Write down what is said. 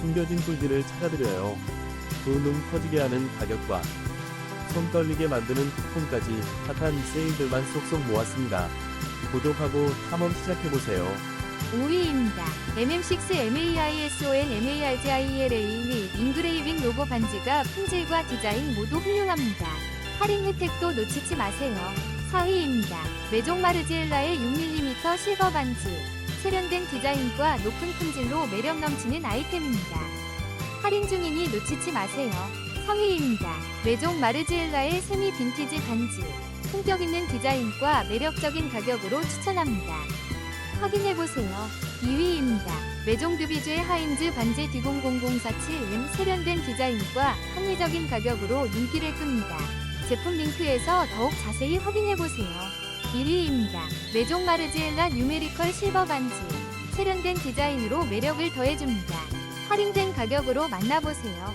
숨겨진 꿀들을 찾아드려요. 두눈 터지게 하는 가격과 손 떨리게 만드는 쿠폰까지 핫한 세일들만 쏙쏙 모았습니다. 구독하고 탐험 시작해보세요. 5위입니다. MM6 MAISON MARGIELA 및 인그레이빙 로고 반지가 품질과 디자인 모두 훌륭합니다. 할인 혜택도 놓치지 마세요. 4위입니다. 메종 마르지엘라의 6mm 실버 반지. 세련된 디자인과 높은 품질로 매력 넘치는 아이템입니다. 할인 중이니 놓치지 마세요. 3위입니다. 메종 마르지엘라의 세미 빈티지 반지. 품격 있는 디자인과 매력적인 가격으로 추천합니다. 확인해보세요. 2위입니다. 메종 드비주의 하인즈 반지 D00047은 세련된 디자인과 합리적인 가격으로 인기를 끕니다. 제품 링크에서 더욱 자세히 확인해보세요. 1위입니다. 메종 마르지엘라 뉴메리컬 실버 반지. 세련된 디자인으로 매력을 더해줍니다. 할인된 가격으로 만나보세요.